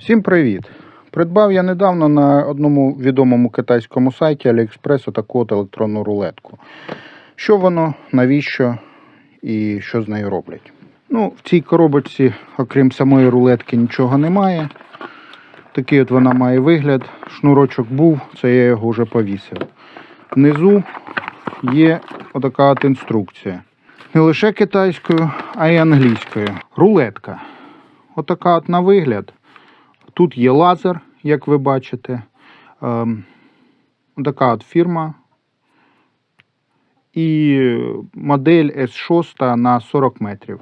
Всім привіт! Придбав я недавно на одному відомому китайському сайті AliExpress отаку от електронну рулетку. Що воно, навіщо і що з нею роблять? Ну, в цій коробочці, окрім самої рулетки, нічого немає. Такий от вона має вигляд. Шнурочок був, це я його вже повісив. Внизу є отака от інструкція. Не лише китайською, а й англійською. Рулетка. Отака от на вигляд. Тут є лазер, як ви бачите. Ем, така от фірма. І модель S6 на 40 метрів.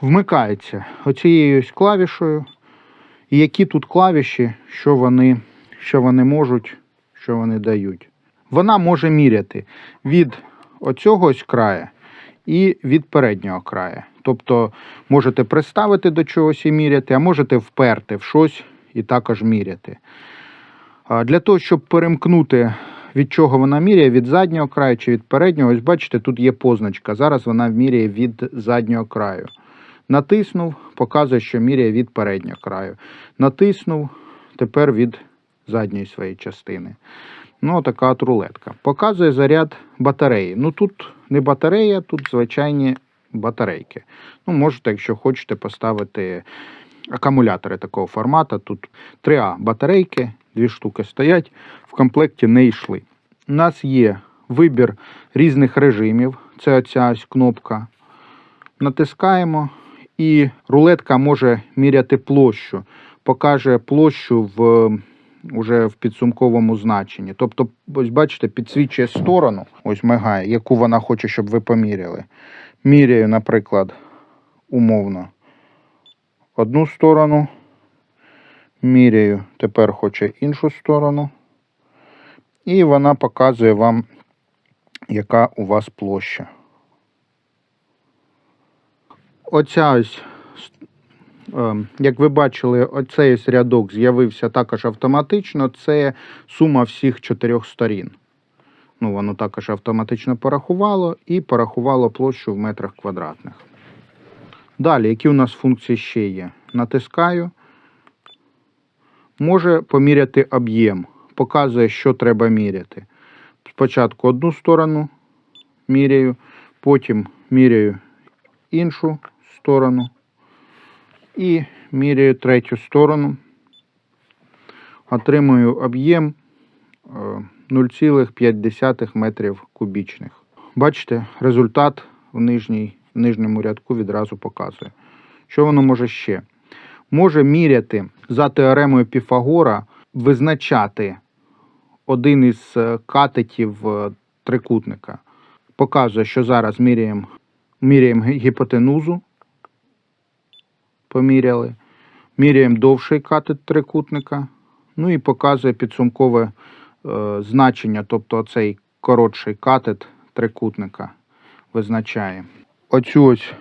Вмикається оцією ось клавішою. І які тут клавіші, що вони, що вони можуть, що вони дають. Вона може міряти від оцього ось краю і від переднього краю. Тобто можете приставити до чогось і міряти, а можете вперти в щось і також міряти. Для того, щоб перемкнути, від чого вона міряє, від заднього краю чи від переднього, ось бачите, тут є позначка. Зараз вона міряє від заднього краю. Натиснув, показує, що міряє від переднього краю. Натиснув, тепер від задньої своєї частини. Ну, така от рулетка. Показує заряд батареї. Ну тут не батарея, тут звичайні батарейки. Ну, можете, якщо хочете, поставити акумулятори такого формату. Тут 3А батарейки, дві штуки стоять, в комплекті не йшли. У нас є вибір різних режимів. Це оця ось кнопка. Натискаємо, і рулетка може міряти площу. Покаже площу в уже в підсумковому значенні. Тобто, ось бачите, підсвічує сторону, ось мигає, яку вона хоче, щоб ви поміряли. Міряю, наприклад, умовно одну сторону. Міряю, тепер хоче іншу сторону. І вона показує вам, яка у вас площа. Оця ось Ем, Як ви бачили, оцей рядок з'явився також автоматично. Це сума всіх чотирьох сторін. Ну, воно також автоматично порахувало і порахувало площу в метрах квадратних. Далі, які у нас функції ще є? Натискаю. Може поміряти об'єм. Показує, що треба міряти. Спочатку одну сторону міряю, потім міряю іншу сторону і міряю третю сторону. Отримую об'єм е, 0,5 метрів кубічних. Бачите, результат в, нижній, в нижньому рядку відразу показує. Що воно може ще? Може міряти за теоремою Піфагора, визначати один із е, катетів е, трикутника. Показує, що зараз міряємо, міряємо гіпотенузу поміряли. Міряємо довший катет трикутника. Ну і показує підсумкове значення, тобто цей коротший катет трикутника визначає. Оцю ось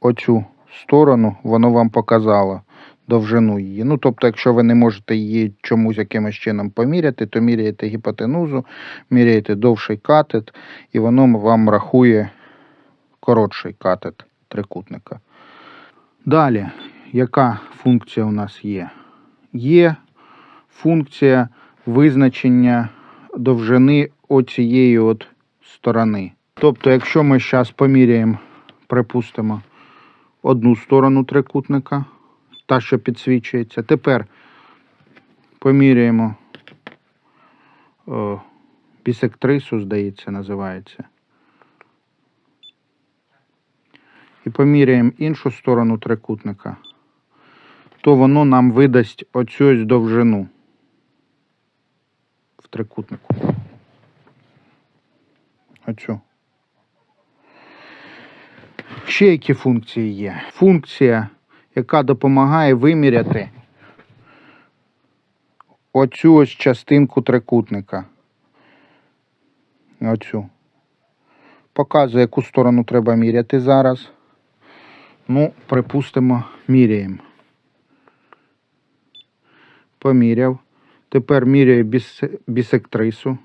оцю сторону воно вам показало довжину її. Ну, тобто, якщо ви не можете її чомусь якимось чином поміряти, то міряєте гіпотенузу, міряєте довший катет, і воно вам рахує коротший катет трикутника. Далі, яка функція у нас є? Є функція визначення довжини оцієї от сторони. Тобто, якщо ми зараз поміряємо, припустимо, одну сторону трикутника, та, що підсвічується, тепер поміряємо о, бісектрису, здається, називається. і поміряємо іншу сторону трикутника, то воно нам видасть оцю довжину трикутнику. Оцю. Ще які функції є? Функція, яка допомагає виміряти оцю ось частинку трикутника. Оцю. Показує, яку сторону треба міряти зараз. Ну, припустимо, міряємо. Поміряв. Тепер міряю біс... бісектрису.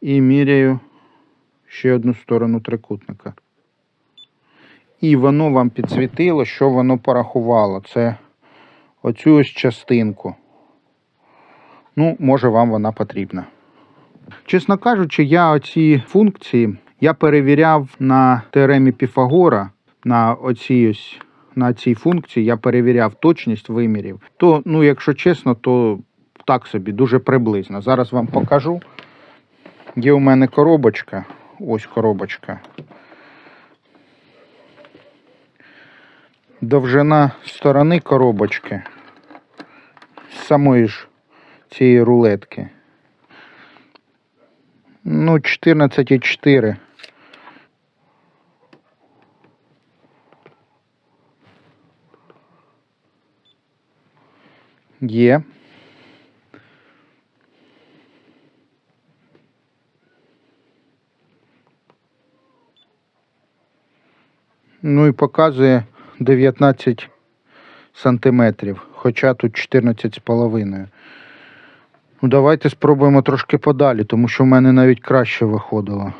І міряю ще одну сторону трикутника. і воно вам підсвітило, що воно порахувало. Це оцю ось частинку. Ну, може, вам вона потрібна. Чесно кажучи, я оці функції я перевіряв на теоремі Піфагора, на оцій ось на цій функції я перевіряв точність вимірів. То, ну, якщо чесно, то так собі, дуже приблизно. Зараз вам покажу. Є у мене коробочка. Ось коробочка. Довжина сторони коробочки з самої ж цієї рулетки. Ну, 14,4. Є. Ну і показує 19 сантиметрів, хоча тут 14 з половиною. Ну, давайте спробуємо трошки подалі, тому що в мене навіть краще виходило.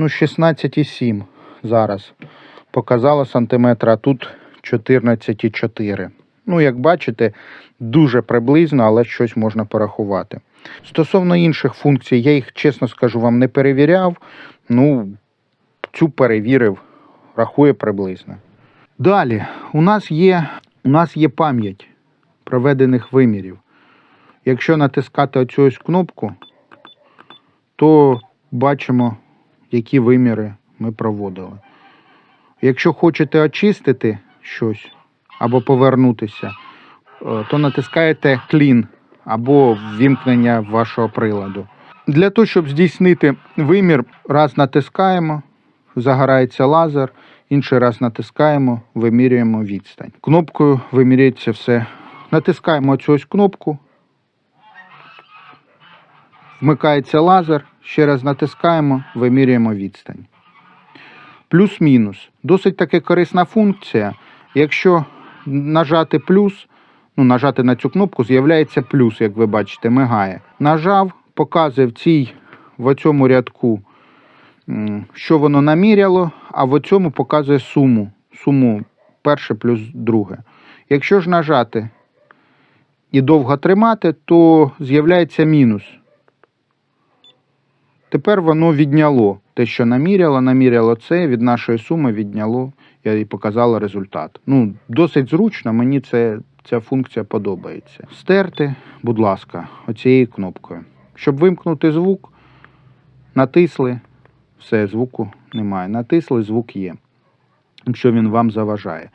Ну, 16,7 зараз. Показало сантиметра, а тут 14,4. Ну, як бачите, дуже приблизно, але щось можна порахувати. Стосовно інших функцій, я їх, чесно скажу, вам не перевіряв. Ну, цю перевірив, рахує приблизно. Далі, у нас є, у нас є пам'ять проведених вимірів. Якщо натискати оцю ось кнопку, то бачимо, які виміри ми проводили. Якщо хочете очистити щось або повернутися, е, то натискаєте Clean або ввімкнення вашого приладу. Для того, щоб здійснити вимір, раз натискаємо, загорається лазер, інший раз натискаємо, вимірюємо відстань. Кнопкою вимірюється все. Натискаємо цю кнопку, вмикається лазер, ще раз натискаємо, вимірюємо відстань. Плюс-мінус. Досить таки корисна функція. Якщо нажати плюс, ну, нажати на цю кнопку, з'являється плюс, як ви бачите, мигає. Нажав, показує в цій, в цьому рядку, що воно наміряло, а в цьому показує суму. Суму перше плюс друге. Якщо ж нажати і довго тримати, то з'являється мінус. Тепер воно відняло те, що наміряло, наміряло це, від нашої суми відняло і показало результат. Ну, досить зручно, мені це, ця функція подобається. Стерти, будь ласка, оцією кнопкою. Щоб вимкнути звук, натисли, все, звуку немає. Натисли, звук є, якщо він вам заважає.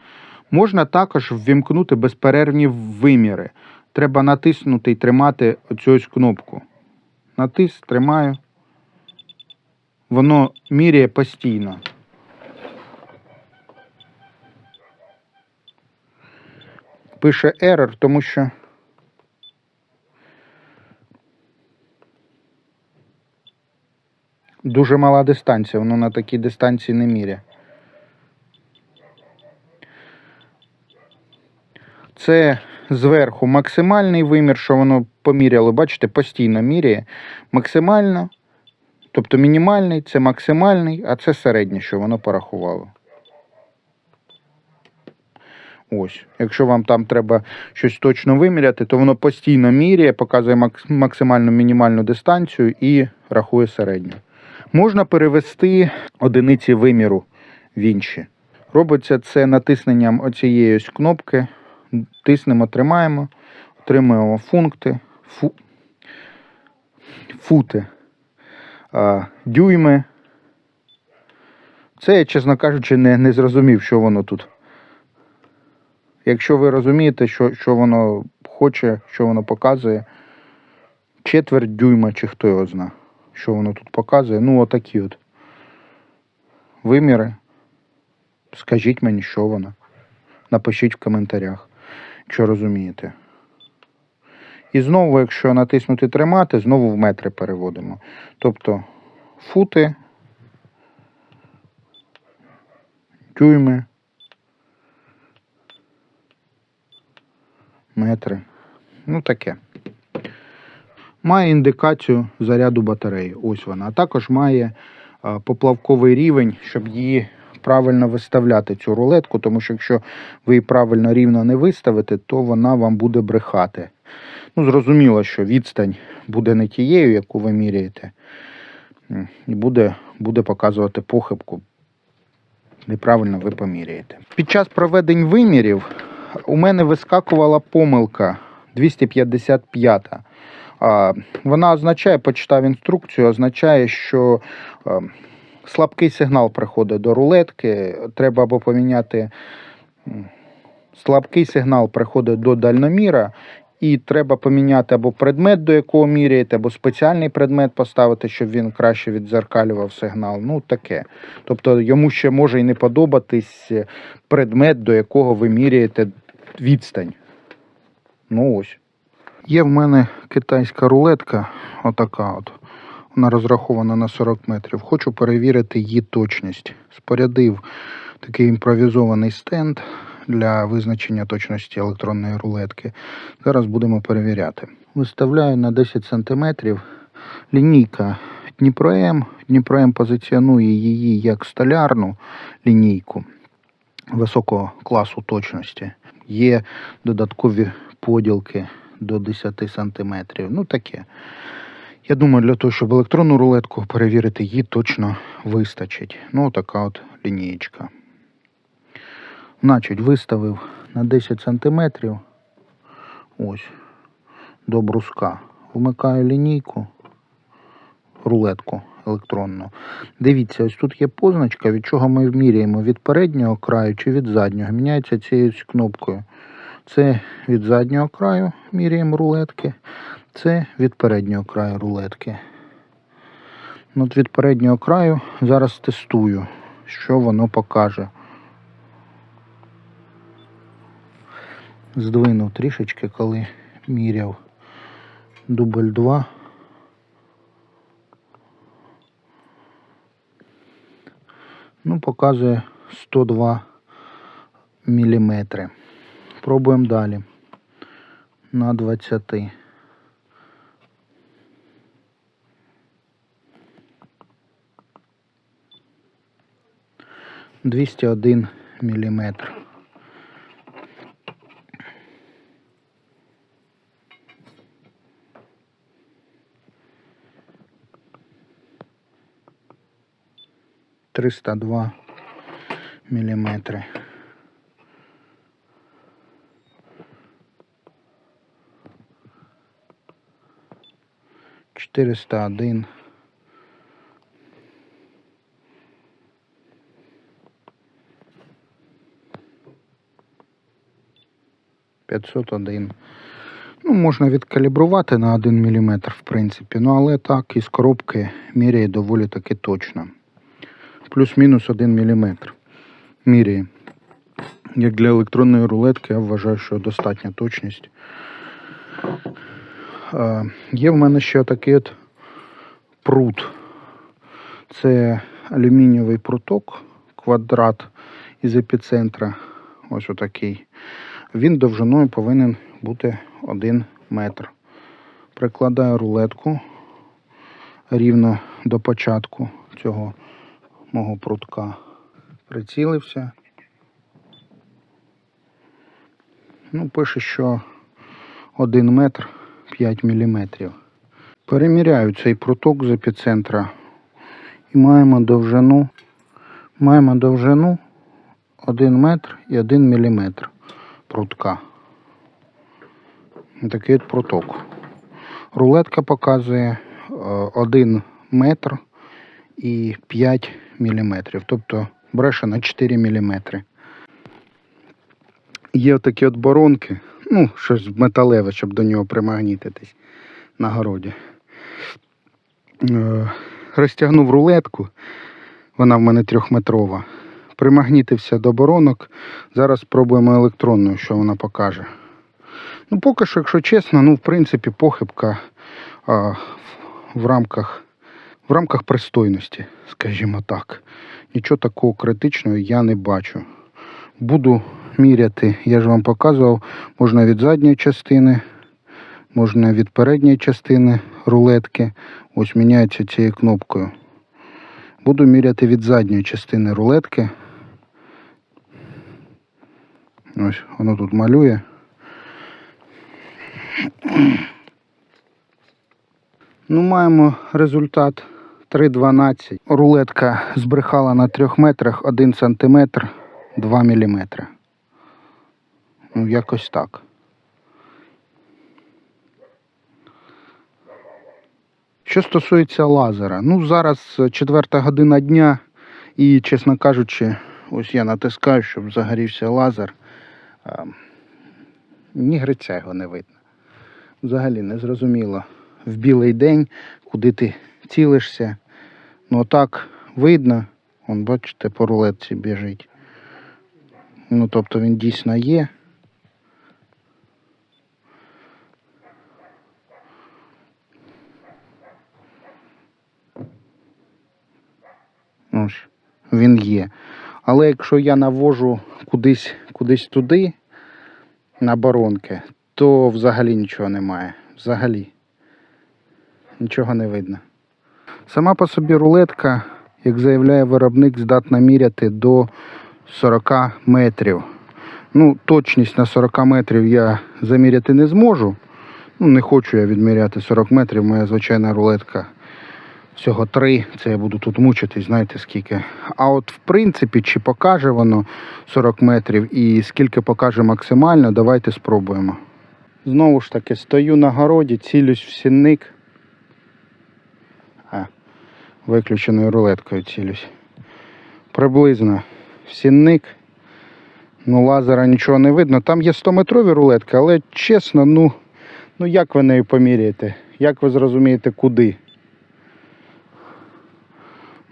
Можна також ввімкнути безперервні виміри. Треба натиснути і тримати оцю кнопку. Натис, тримаю. Воно міряє постійно. Пише error, тому що дуже мала дистанція, воно на такій дистанції не міряє. Це зверху максимальний вимір, що воно поміряло, бачите, постійно міряє. Максимально, тобто мінімальний, це максимальний, а це середнє, що воно порахувало. Ось, якщо вам там треба щось точно виміряти, то воно постійно міряє, показує макс- максимальну мінімальну дистанцію і рахує середню. Можна перевести одиниці виміру в інші. Робиться це натисненням оцієї ось кнопки. Тиснемо, тримаємо, отримуємо функти, фу, фути, дюйми. Це я, чесно кажучи, не, не зрозумів, що воно тут. Якщо ви розумієте, що, що воно хоче, що воно показує, четверть дюйма, чи хто його зна, що воно тут показує. Ну, отакі от виміри. Скажіть мені, що воно. Напишіть в коментарях, якщо розумієте. І знову, якщо натиснути тримати, знову в метри переводимо. Тобто фути, дюйми, метри. Ну таке. має індикацію заряду батареї. Ось вона. А також має а, поплавковий рівень, щоб її правильно виставляти, цю рулетку, тому що якщо ви її правильно рівно не виставите, то вона вам буде брехати. Ну, зрозуміло, що відстань буде не тією, яку ви міряєте, і буде, буде показувати похибку. Неправильно ви поміряєте. Під час проведень вимірів у мене вискакувала помилка 255. А, Вона означає, почитав інструкцію, означає, що е, слабкий сигнал приходить до рулетки. Треба або поміняти слабкий сигнал приходить до дальноміра, і треба поміняти або предмет, до якого міряєте, або спеціальний предмет поставити, щоб він краще відзеркалював сигнал. Ну, таке. Тобто йому ще може і не подобатись е, предмет, до якого ви міряєте відстань. Ну ось. Є в мене китайська рулетка, отака от. Вона розрахована на 40 метрів. Хочу перевірити її точність. Спорядив такий імпровізований стенд для визначення точності електронної рулетки. Зараз будемо перевіряти. Виставляю на 10 см лінійка Дніпром. Дніпром позиціонує її як столярну лінійку високого класу точності. Є додаткові поділки до 10 см. Ну таке. Я думаю, для того, щоб електронну рулетку перевірити, її точно вистачить. Ну, така от лінієчка. Значить, виставив на 10 см. Ось. До бруска. Вмикаю лінійку, рулетку електронну. Дивіться, ось тут є позначка, від чого ми вміряємо від переднього краю чи від заднього. Міняється цією кнопкою. Це від заднього краю міряємо рулетки. Це від переднього краю рулетки. Ну, От від переднього краю зараз тестую, що воно покаже. Здвинув трішечки, коли міряв дубль 2. Ну, показує 102 міліметри. Пробуємо далі. На 20. Двісті один міліметр. Триста два міліметри. Четыреста один. П'ятсот один. Ну, можна відкалібрувати на 1 мм, в принципі. Ну, але так, із коробки міряє доволі таки точно. Плюс-мінус 1 мм. Міряє. Як для електронної рулетки, я вважаю, що достатня точність. Є в мене ще такий от прут. Це алюмінієвий пруток, квадрат із епіцентра. Ось отакий. Він довжиною повинен бути 1 метр. Прикладаю рулетку рівно до початку цього мого прутка. Прицілився. Ну, пише, що 1 метр 5 міліметрів. Переміряю цей пруток з епіцентра і маємо довжину. Маємо довжину 1 метр і 1 міліметр прутка. Такий от пруток. Рулетка показує 1 метр і 5 міліметрів. Тобто бреше на 4 міліметри. Є такі от боронки, ну, щось металеве, щоб до нього примагнітитись на городі. Е, Розтягнув рулетку, вона в мене трьохметрова. Примагнітився до боронок. Зараз спробуємо електронною, що вона покаже. Ну, поки що, якщо чесно, ну, в принципі, похибка а, в рамках в рамках пристойності, скажімо так. Нічого такого критичного я не бачу. Буду міряти, я ж вам показував, можна від задньої частини Можна від передньої частини рулетки. Ось міняється цією кнопкою. Буду міряти від задньої частини рулетки. Ось воно тут малює. Ну, маємо результат 3,12. Рулетка збрехала на 3 метрах 1 сантиметр 2 міліметри. Ну, якось так. Що стосується лазера, ну зараз четверта година дня, і, чесно кажучи, ось я натискаю, щоб загорівся лазер. Ні гриця його не видно. Взагалі не зрозуміло в білий день, куди ти цілишся. Ну так видно, Вон, бачите, по рулетці біжить. Ну, тобто він дійсно є. Ось, він є. Але якщо я навожу кудись, кудись туди, на боронки, то взагалі нічого немає. Взагалі. Нічого не видно. Сама по собі рулетка, як заявляє виробник, здатна міряти до 40 метрів. Ну, точність на 40 метрів я заміряти не зможу. Ну, не хочу я відміряти 40 метрів, моя звичайна рулетка всього 3. Це я буду тут мучитись, знаєте скільки. А от в принципі, чи покаже воно 40 метрів і скільки покаже максимально, давайте спробуємо. Знову ж таки, стою на городі, цілюсь в сінник. Виключеною рулеткою цілюсь. Приблизно сінник. Ну, лазера нічого не видно. Там є 100-метрові рулетки, але чесно, ну, ну як ви нею поміряєте? Як ви зрозумієте, куди?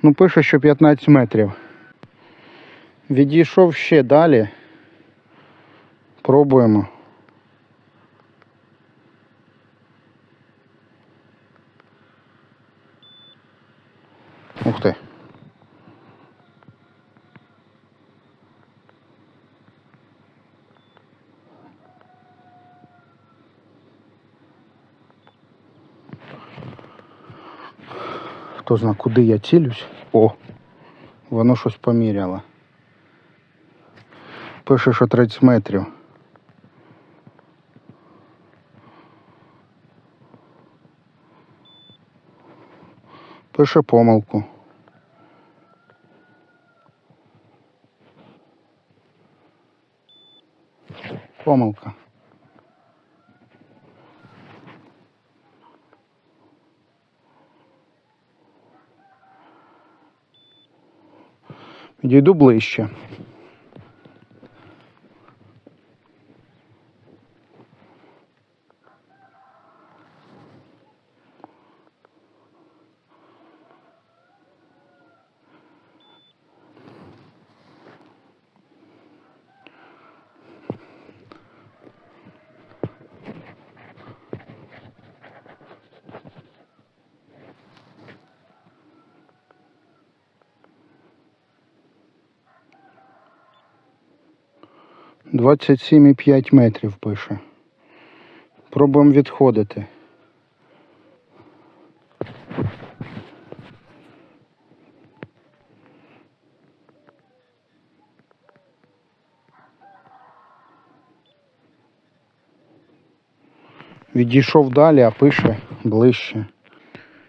Ну, пише, що 15 метрів. Відійшов ще далі. Пробуємо. Ух ти. Хто зна, куди я цілюсь? О, воно щось поміряло. Пише, що 30 метрів. Пише помилку. Помилка. Підійду ближче. Двадцять сім і п'ять метрів пише. Пробуємо відходити. Відійшов далі, а пише ближче.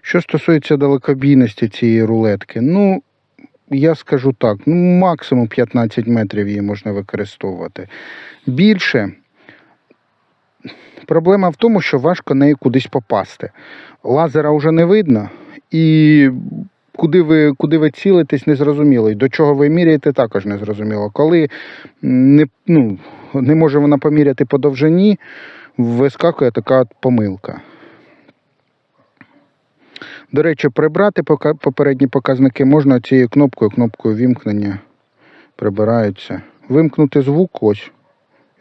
Що стосується далекобійності цієї рулетки, ну, я скажу так, ну, максимум 15 метрів її можна використовувати. Більше. Проблема в тому, що важко нею кудись попасти. Лазера вже не видно, і куди ви, куди ви цілитесь, не зрозуміло. І до чого ви міряєте, також не зрозуміло. Коли не, ну, не може вона поміряти по довжині, вискакує така помилка. До речі, прибрати попередні показники можна цією кнопкою, кнопкою вімкнення прибираються. Вимкнути звук ось,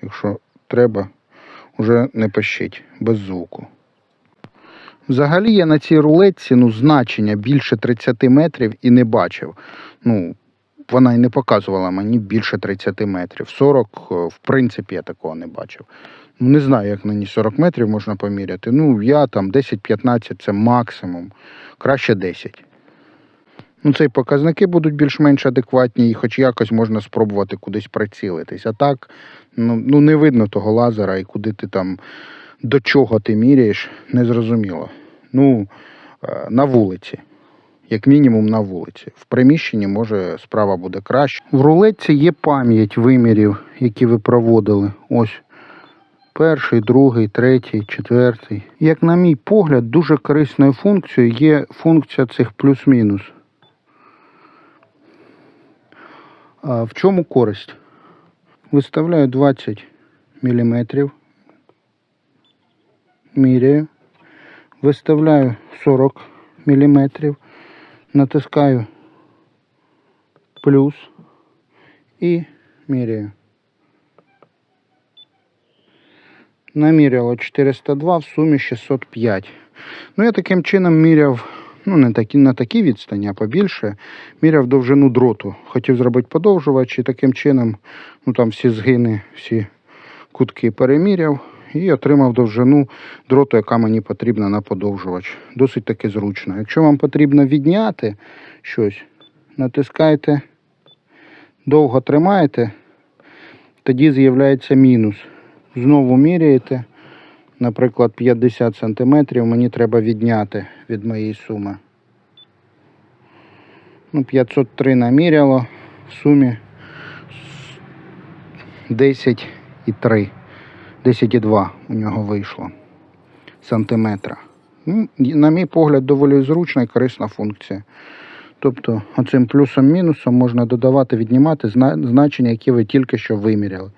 якщо треба, вже не пищить без звуку. Взагалі я на цій рулетці ну, значення більше 30 метрів і не бачив. Ну, вона й не показувала мені більше 30 метрів. 40, е, в принципі, я такого не бачив. Не знаю, як на ній 40 метрів можна поміряти. Ну, я там 10-15 це максимум. Краще 10. Ну, це показники будуть більш-менш адекватні, і хоч якось можна спробувати кудись прицілитись. А так, ну, ну не видно того лазера і куди ти там, до чого ти міряєш, незрозуміло. Ну, е, на вулиці. Як мінімум на вулиці. В приміщенні може справа буде краще. В рулетці є пам'ять вимірів, які ви проводили. Ось перший, другий, третій, четвертий. Як на мій погляд, дуже корисною функцією є функція цих плюс-мінус. В чому користь? Виставляю 20 мм. Міряю. Виставляю 40 мм. Натискаю плюс і міряю. Наміряло 402, в сумі 605. Ну, я таким чином міряв, ну, не такі, на такій відстані, а побільше, міряв довжину дроту. Хотів зробити подовжувач і таким чином, ну там всі згини, всі кутки переміряв і отримав довжину дроту, яка мені потрібна на подовжувач. Досить таки зручно. Якщо вам потрібно відняти щось, натискайте, довго тримаєте, тоді з'являється мінус. Знову міряєте, наприклад, 50 см мені треба відняти від моєї суми. Ну, 503 наміряло, в сумі 10,3. 10,2 у нього вийшло сантиметра. Ну, на мій погляд, доволі зручна і корисна функція. Тобто, оцим плюсом-мінусом можна додавати, віднімати значення, які ви тільки що виміряли.